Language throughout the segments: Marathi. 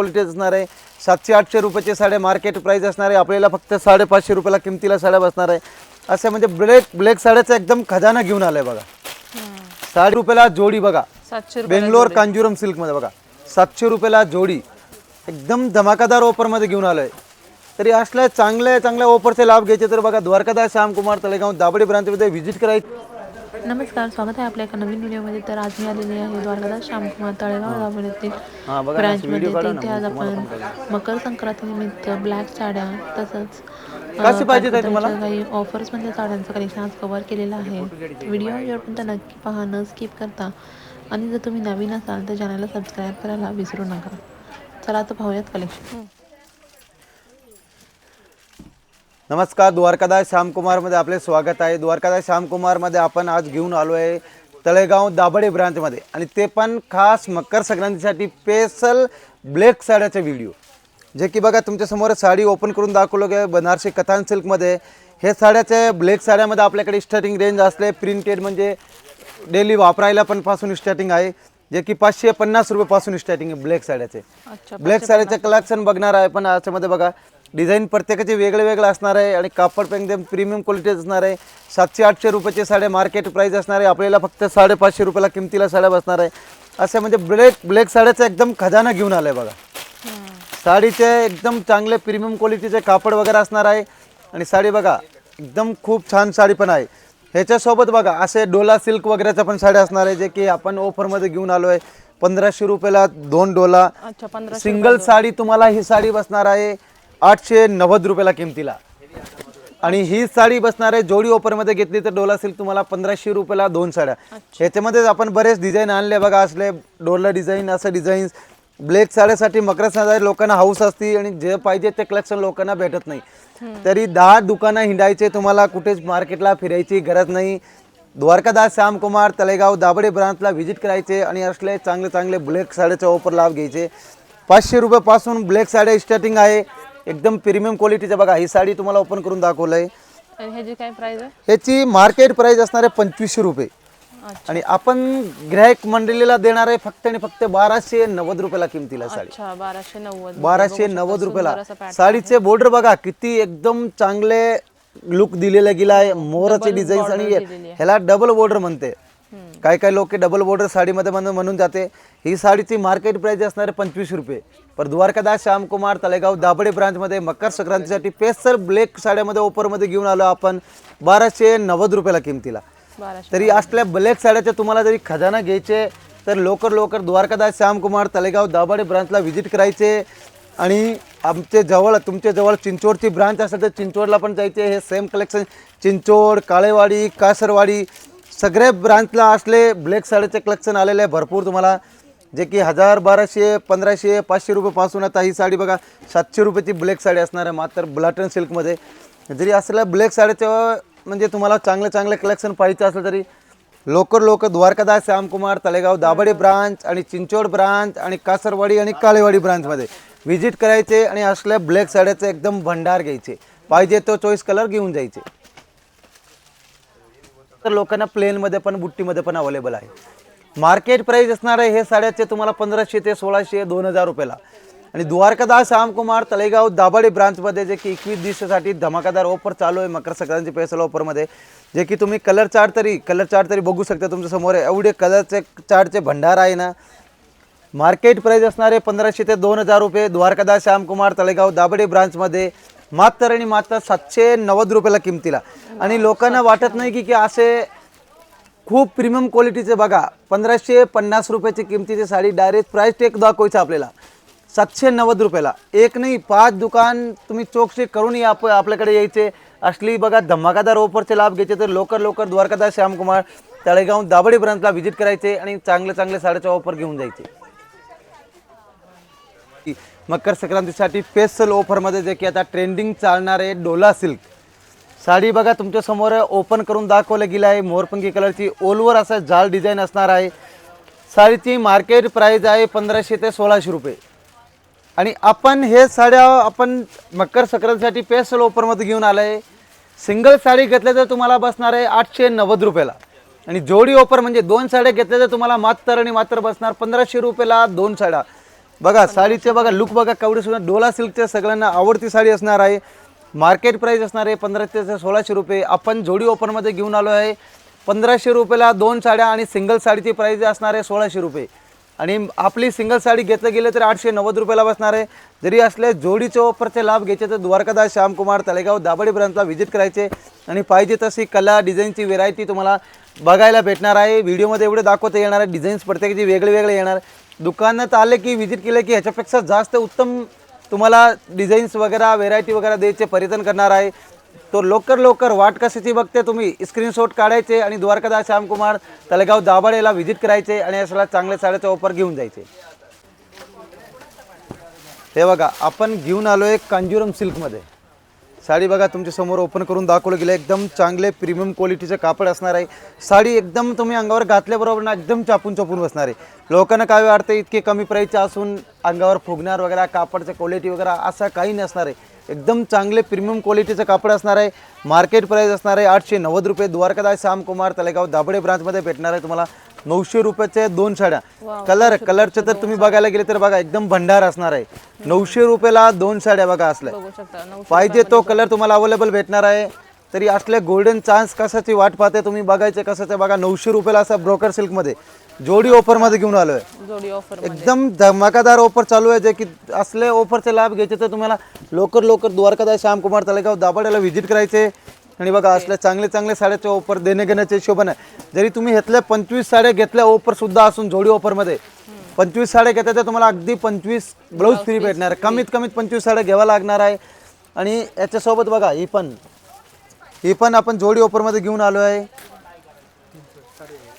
क्वालिटी असणार आहे. सातशे आठशे रुपयाचे साड्या मार्केट प्राईस असणार आहे. आपल्याला फक्त साडेपाचशे रुपयाला किमतीला साड्या बसणार आहे. असे म्हणजे ब्लॅक ब्लॅक साड्याचा एकदम खजाना घेऊन आलाय बघा. साठ रुपयाला जोडी बघा. बेंगलोर कांजुरम सिल्कमध्ये बघा. सातशे रुपयाला जोडी. एकदम धमाकादार ऑफरमध्ये घेऊन आलोय. तरी असल्या चांगल्या चांगल्या ऑफरचे लाभ घ्यायचे तर बघा द्वारकादास श्यामकुमार तळेगाव दाबडी ब्रांचमध्ये व्हिजिट करायची. नमस्कार स्वागत आहे आपल्या एका नवीन व्हिडिओमध्ये. तर आज मी आलेली आहे द्वारकादास श्यामकुमार तळेगाव हा, ना, ब्रँचमध्ये तिथे आज आपण मकर संक्रांती निमित्त ब्लॅक साड्या तसंच? काही ऑफर्समध्ये साड्यांचं कलेक्शन आज कव्हर केलेलं आहे. व्हिडिओ शेवटपर्यंत नक्की पहा न स्किप करता. आणि जर तुम्ही नवीन असाल तर चॅनलला सबस्क्राईब करायला विसरू नका. चला आता पाहूयात कलेक्शन नमस्कार द्वारकादास श्यामकुमारमध्ये आपले स्वागत आहे. द्वारकादास श्यामकुमारमध्ये आपण आज घेऊन आलो आहे तळेगाव दाभडे ब्रांचमध्ये. आणि ते पण खास मकर संक्रांतीसाठी स्पेशल ब्लॅक साड्याचे व्हिडिओ जे की बघा तुमच्यासमोर साडी ओपन करून दाखवलं गे बनारसी कथान सिल्कमध्ये. हे साड्याचे ब्लॅक साड्यामध्ये आपल्याकडे स्टार्टिंग रेंज असले प्रिंटेड म्हणजे डेली वापरायला पण पासून स्टार्टिंग आहे. जे की पाचशे पन्नास रुपयेपासून स्टार्टिंग आहे ब्लॅक साड्याचे. ब्लॅक साडीचे कलेक्शन बघणार आहे पण याच्यामध्ये बघा डिझाईन प्रत्येकाचे वेगळे वेगळे असणार आहे आणि कापड पण एकदम प्रीमियम क्वालिटी असणार आहे. सातशे आठशे रुपयाचे साड्या मार्केट प्राईस असणार आहे. आपल्याला फक्त साडेपाचशे रुपयाला किमतीला साड्या बसणार आहे. असे म्हणजे ब्लॅक ब्लॅक साड्याचा एकदम खजाना घेऊन आलाय बघा. साडीचे एकदम चांगले प्रीमियम क्वालिटीचे कापड वगैरे असणार आहे. आणि साडी बघा एकदम खूप छान साडी पण आहे. ह्याच्यासोबत बघा असे डोला सिल्क वगैरेच्या पण साड्या असणार आहे जे की आपण ऑफरमध्ये घेऊन आलो आहे पंधराशे रुपयाला दोन डोला. सिंगल साडी तुम्हाला ही साडी बसणार आहे. आठशे नव्वद रुपयाला किमतीला. आणि ही साडी बसणार आहे जोडी ऑफरमध्ये घेतली तर डोला सिल्क तुम्हाला पंधराशे रुपयाला दोन साड्या. ह्याच्यामध्ये आपण बरेच डिझाईन आणले बघा असले डोला डिझाईन असं डिझाईन ब्लॅक साड्यासाठी मकर संक्रांती लोकांना हाऊस असते आणि जे पाहिजे ते कलेक्शन लोकांना भेटत नाही. तरी दहा दुकानं हिंडायचे तुम्हाला कुठेच मार्केटला फिरायची गरज नाही. द्वारकादास श्यामकुमार तळेगाव दाबडे ब्रांचला व्हिजिट करायचे आणि असले चांगले चांगले ब्लॅक साड्याचा ऑफर लाभ घ्यायचे. पाचशे रुपयापासून ब्लॅक साड्या स्टार्टिंग आहे. एकदम प्रीमियम क्वालिटीचं बघा ही साडी तुम्हाला ओपन करून दाखवलं आहे आणि ह्याची काय प्राइस आहे? ह्याची मार्केट प्राइस असणार आहे पंचवीसशे रुपये. अच्छा. आणि आपण ग्राहक मंडळीला देणार आहे फक्त आणि फक्त बाराशे नव्वद रुपयाला किमतीला साडी. अच्छा बाराशे नव्वद. बाराशे नव्वद रुपयाला. साडीचे बॉर्डर बघा किती एकदम चांगले लुक दिलेला गेला आहे मोराचे डिझाईन आणि. ह्याला डबल बॉर्डर म्हणते. काय काय लोक डबल बॉर्डर साडीमध्ये म्हणून म्हणून जाते. ही साडीची मार्केट प्राइस असणार आहे पंचवीस रुपये. पर द्वारकादास श्यामकुमार तळेगाव दाबडे ब्रांचमध्ये मकर संक्रांतीसाठी पेसर ब्लॅक साड्यामध्ये ऑफरमध्ये घेऊन आलो आपण. बाराशे नव्वद रुपयाला किमतीला. तरी असल्या ब्लॅक साड्याचे तुम्हाला जरी खजाना घ्यायचे तर लवकर लवकर द्वारकादास श्यामकुमार तळेगाव दाभाडे ब्रांचला व्हिजिट करायचे. आणि आमचे जवळ तुमच्या जवळ चिंचोडची ब्रांच असेल तर चिंचोडला पण जायचे. हे सेम कलेक्शन चिंचोड काळेवाडी कासरवाडी सगळ्या ब्रांचला असले ब्लॅक साडीचे कलेक्शन आलेले आहे भरपूर तुम्हाला. जे की हजार बाराशे पंधराशे पाचशे रुपयेपासून आता ही साडी बघा सातशे रुपयाची ब्लॅक साडी असणार आहे मात्र ब्लाटन सिल्कमध्ये जरी असलेल्या ब्लॅक साडीचं म्हणजे तुम्हाला चांगले चांगले कलेक्शन पाहिजे असलं तरी लवकर लोक द्वारकादास श्यामकुमार तळेगाव दाभाडे ब्रांच आणि चिंचोड ब्रांच आणि कासरवाडी आणि काळेवाडी ब्रांचमध्ये व्हिजिट करायचे आणि असल्या ब्लॅक साड्याचे एकदम भंडार घ्यायचे. पाहिजे तो चॉईस कलर घेऊन जायचे. तर लोकांना प्लेनमध्ये पण बुट्टीमध्ये पण अवेलेबल आहे. मार्केट प्राईज असणार आहे हे साड्याचे तुम्हाला पंधराशे ते सोळाशे दोन हजार रुपयाला. आणि द्वारकादास श्यामकुमार तळेगाव दाभाडे ब्रांचमध्ये जे की एकवीस दिवसासाठी धमाकादार ऑफर चालू आहे मकर संक्रांती पेसल ऑफरमध्ये जे की तुम्ही कलर चार्ट तरी कलर चार्ट तरी बघू शकता तुमच्यासमोर एवढे कलरचे चार्टचे भंडार आहे ना. मार्केट प्राईज असणारे पंधराशे ते दोन हजार रुपये. द्वारकादास श्यामकुमार तळेगाव दाभडे ब्रांचमध्ये मात्र आणि मात्र सातशे नव्वद रुपयाला किमतीला. आणि लोकांना वाटत नाही की की असे खूप प्रीमियम क्वालिटीचे बघा पंधराशे पन्नास रुपयाची किमतीची साडी डायरेक्ट प्राईस टेक दाखवायचं आपल्याला. सातशे नव्वद रुपयाला. एक नाही पाच दुकान तुम्ही चौकशी करून या आप आपल्याकडे यायचे. असली बघा धमाकादार ऑफरचे लाभ घ्यायचे तर लवकर लवकर द्वारकादास श्यामकुमार तळेगाव दाबडी ब्रांचला व्हिजिट करायचे आणि चांगले चांगले साड्याचा ऑफर घेऊन जायचे. मकर संक्रांतीसाठी स्पेशल ऑफरमध्ये जे की आता ट्रेंडिंग चालणार आहे डोला सिल्क. साडी बघा तुमच्यासमोर ओपन करून दाखवलं गेलं आहे. मोरपंखी कलरची ओलवर असं जाल डिझाईन असणार आहे. साडीची मार्केट प्राईज आहे पंधराशे ते सोळाशे रुपये. आणि आपण हे साड्या आपण मकर संक्रांतीसाठी स्पेशल ऑफरमध्ये घेऊन आलं आहे. सिंगल साडी घेतल्या तर तुम्हाला बसणार आहे आठशे नव्वद रुपयाला. आणि जोडी ऑफर म्हणजे दोन साड्या घेतल्या तर तुम्हाला मात्र आणि मात्र बसणार पंधराशे रुपयाला दोन साड्या. बघा साडीचे बघा लुक बघा कवडे सुद्धा डोला सिल्कच्या सगळ्यांना आवडती साडी असणार आहे. मार्केट प्राईस असणार आहे पंधराशे ते सोळाशे रुपये. आपण जोडी ओपनमध्ये घेऊन आलो आहे. पंधराशे रुपयाला दोन साड्या आणि सिंगल साडीची प्राईज असणार आहे सोळाशे रुपये. आणि आपली सिंगल साडी घेतलं गेलं तर आठशे नव्वद रुपयाला बसणार आहे. जरी असले जोडीचे ऑफरचे लाभ घ्यायचे तर द्वारकादास श्यामकुमार तलेगाव दाबडी ब्रांचला व्हिजिट करायचे. आणि पाहिजे तशी कला डिझाईनची व्हेरायटी तुम्हाला बघायला भेटणार आहे. व्हिडिओमध्ये एवढे दाखवता येणार आहे. डिझाईन्स प्रत्येकाची वेगळे वेगळे येणार. दुकानात आले की व्हिजिट केलं की ह्याच्यापेक्षा जास्त उत्तम तुम्हाला डिझाईन्स वगैरे व्हेरायटी वगैरे द्यायचे पर्यटन करणार आहे. तो लवकर लवकर वाट कशाची बघते तुम्ही? स्क्रीनशॉट काढायचे आणि द्वारकादास श्यामकुमार तलेगाव दाभाडेला व्हिजिट करायचे आणि असला चांगल्या साड्याचा ऑफर घेऊन जायचे. हे बघा आपण घेऊन आलो आहे कांजुरम सिल्कमध्ये साडी बघा तुमच्यासमोर ओपन करून दाखवलं गेलं. एकदम चांगले प्रीमियम क्वालिटीचं कापड असणार आहे. साडी एकदम तुम्ही अंगावर घातल्याबरोबर ना एकदम चापून चापून बसणार आहे. लोकांना काय वाटतं इतके कमी प्राईसचे असून अंगावर फुगणार वगैरे कापडचं क्वालिटी वगैरे असं काही नसणार आहे. एकदम चांगले प्रीमियम क्वालिटीचं कापड असणार आहे. मार्केट प्राईस असणार आहे आठशे नव्वद रुपये. द्वारकादास श्यामकुमार तलेगाव दाबडे ब्रांचमध्ये भेटणार आहे तुम्हाला नऊशे रुपयाचे दोन साड्या. कलर कलरचे तर तुम्ही बघायला गेले तर बघा एकदम भंडार असणार आहे. नऊशे रुपयाला दोन साड्या बघा असल्या. पाहिजे तो कलर तुम्हाला अवेलेबल भेटणार आहे. तरी असले गोल्डन चान्स कशाची वाट पाहते तुम्ही बघायचे कशाचे बघा. नऊशे रुपयाला असं ब्रोकर सिल्कमध्ये जोडी ऑफरमध्ये घेऊन आलो आहे जोडी ऑफर एकदम धमाकादार ऑफर चालू आहे जे की असले ऑफरचे लाभ घ्यायचे तर तुम्हाला लवकर लवकर द्वारकादास श्यामकुमार तलेगाव दाभाड्याला व्हिजिट करायचे. आणि बघा असल्या चांगले चांगले साड्याचे ऑफर देणे घेण्याच्या हिशोबाने जरी तुम्ही घेतल्या पंचवीस साड्या घेतल्या ऑफर सुद्धा असून जोडी ऑफरमध्ये पंचवीस साड्या घेतल्या तर तुम्हाला अगदी पंचवीस ब्लाऊज फ्री भेटणार. आहे. कमीत कमीत पंचवीस साड्या घ्यावा लागणार आहे. आणि याच्यासोबत बघा ही पण ही पण आपण जोडी ऑफरमध्ये घेऊन आलो आहे.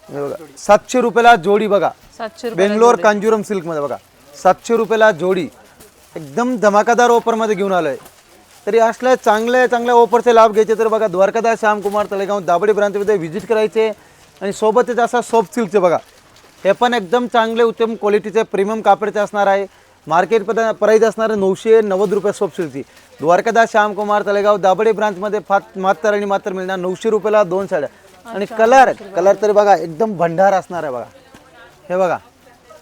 हे बघा सातशे रुपयाला जोडी बघा. सातशे रुपये बेंगलोर कांजुरम सिल्कमध्ये बघा सातशे रुपयाला जोडी. एकदम धमाकादार ऑफरमध्ये घेऊन आलो आहे तरी असल्या चांगल्या चांगल्या ऑफरचे लाभ घ्यायचे तर बघा द्वारकादास श्यामकुमार तलेगाव दाबडी ब्रांचमध्ये व्हिजिट करायचे आणि सोबतच असा सॉफ्ट सिल्कचे बघा. हे पण एकदम चांगले उत्तम क्वालिटीचे प्रीमियम कापडचे असणार आहे. मार्केट प्राईज असणार आहे नऊशे नव्वद रुपये सॉफ्ट सिल्कची द्वारकादास श्यामकुमार तलेगाव दाबडी ब्रांचमध्ये फात मात्र आणि मात्र मिळणार नऊशे रुपयाला दोन साड्या. आणि कलर कलर तरी बघा एकदम भंडार असणार आहे बघा. हे बघा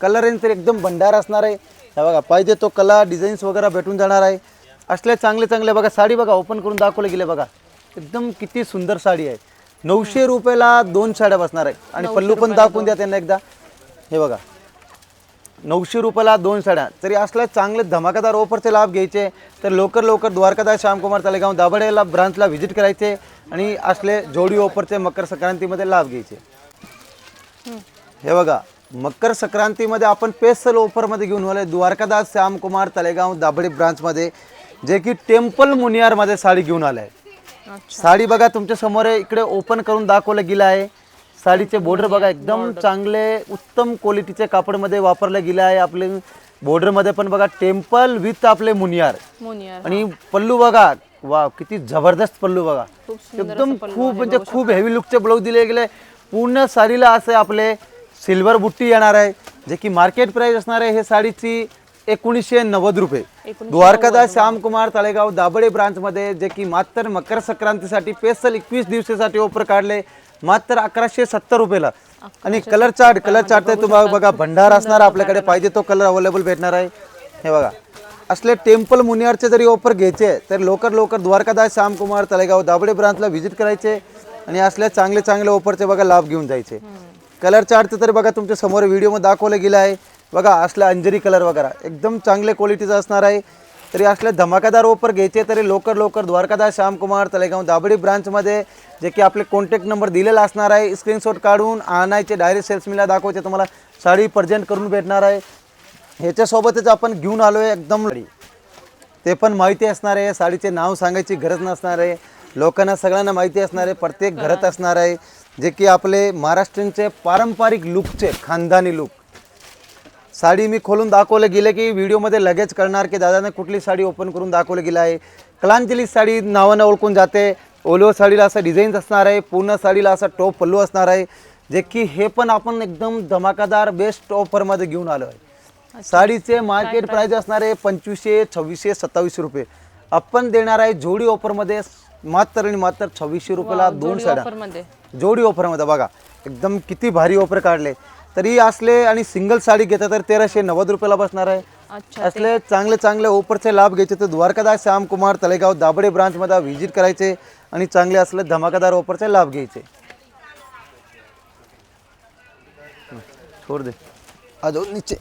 कलर रेंज तर एकदम भंडार असणार आहे. हे बघा पाहिजे तो कलर डिझाईन्स वगैरे भेटून जाणार आहे. असले चांगले चांगले बघा साडी बघा ओपन करून दाखवले गेले बघा. एकदम किती सुंदर साडी आहे. नऊशे रुपयाला दोन साड्या बसणार आहे. आणि पल्लू पण दाखवून द्या त्यांना एकदा. हे बघा. नऊशे रुपयाला दोन साड्या. तरी असल्या चांगले धमाकादार ऑफरचे लाभ घ्यायचे तर लवकर लवकर द्वारकादास श्यामकुमार तलेगाव दाभाडेला ब्रांचला व्हिजिट करायचे आणि असले जोडी ऑफरचे मकर संक्रांतीमध्ये लाभ घ्यायचे. हे बघा मकर संक्रांतीमध्ये आपण स्पेशल ऑफरमध्ये घेऊन आलोय द्वारकादास श्यामकुमार तलेगाव दाभडे ब्रांचमध्ये जे की टेम्पल मुनियारमध्ये साडी घेऊन आलाय. साडी बघा तुमच्यासमोर आहे इकडे ओपन करून दाखवलं गेलं आहे. साडीचे बॉर्डर बघा एकदम चांगले उत्तम क्वालिटीचे कापडमध्ये वापरलं गेलं आहे आपले. बॉर्डरमध्ये पण बघा टेम्पल विथ आपले मुनियार. मोनियर आणि पल्लू बघा वा किती जबरदस्त पल्लू बघा. एकदम खूप म्हणजे खूप हेवी लुकचे ब्लाऊज दिले गेले. पूर्ण साडीला असे आपले सिल्वर बुट्टी येणार आहे जे की मार्केट प्राइस असणार आहे हे साडीची एकोणीसशे नव्वद रुपये. द्वारकादास श्यामकुमार तळेगाव दाबडे ब्रांचमध्ये जे की मात्र मकर संक्रांतीसाठी स्पेशल एकवीस दिवसासाठी ऑफर काढले. मात्र अकराशे सत्तर रुपयाला. आणि कलर चार्ट कलर चार्ट तुम्हाला बघा भंडार असणार आपल्याकडे पाहिजे तो कलर अवेलेबल भेटणार आहे. हे बघा. असले टेम्पल मुनियारचे जरी ऑफर घ्यायचे तर लवकर लवकर द्वारकादास श्यामकुमार तळेगाव दाबडे ब्रांचला व्हिजिट करायचे आणि असल्या चांगले चांगले ऑफरचे बघा लाभ घेऊन जायचे. कलर चार्टचं तर बघा तुमच्यासमोर व्हिडिओमध्ये दाखवलं गेलं आहे. बघा असला अंजरी कलर वगैरे. एकदम चांगले क्वालिटीचं असणार आहे. तरी असले धमाकादार ऑफर घ्यायचे तरी लवकर लवकर द्वारकादास श्यामकुमार तलेगाव दाबडी ब्रांचमध्ये जे की आपले कॉन्टॅक्ट नंबर दिलेला असणार आहे स्क्रीनशॉट काढून आणायचे डायरेक्ट सेल्समीला दाखवायचे तुम्हाला साडी प्रेझेंट करून भेटणार आहे. ह्याच्यासोबतच आपण घेऊन आलो आहे एकदम. ते पण माहिती असणार आहे साडीचे नाव सांगायची गरज नसणार आहे. लोकांना सगळ्यांना माहिती असणार आहे प्रत्येक घरात असणार आहे. जे की आपले महाराष्ट्रीयनचे पारंपरिक लुकचे खानदानी लुक साडी मी खोलून दाखवलं गेलं की व्हिडिओमध्ये लगेच कळणार की दादाने कुठली साडी ओपन करून दाखवलं गेलं आहे. कलांजली साडी नावानं ओळखून जाते. ओलो साडीला असं डिझाईन्स असणार आहे. पूर्ण साडीला असा टॉप पल्लू असणार आहे. जे की हे पण आपण एकदम धमाकादार बेस्ट ऑफरमध्ये घेऊन आलो आहे साडीचे मार्केट प्राइस असणार आहे पंचवीसशे छव्वीसशे सत्तावीसशे रुपये. आपण देणार आहे जोडी ऑफरमध्ये मात्र आणि मात्र छव्वीसशे रुपयाला दोन साड्या. ऑफरमध्ये जोडी ऑफरमध्ये बघा एकदम किती भारी ऑफर काढले. तरी असले आणि सिंगल साडी घेता तर तेराशे नव्वद रुपयाला बसणार आहे. अच्छा असले चांगले चांगले ऑफरचे लाभ घ्यायचे तर द्वारकादास श्यामकुमार तळेगाव दाबडे ब्रांचमध्ये व्हिजिट करायचे आणि चांगले असले धमाकादार ऑफरचे लाभ घ्यायचे. छोड़ दे. नीचे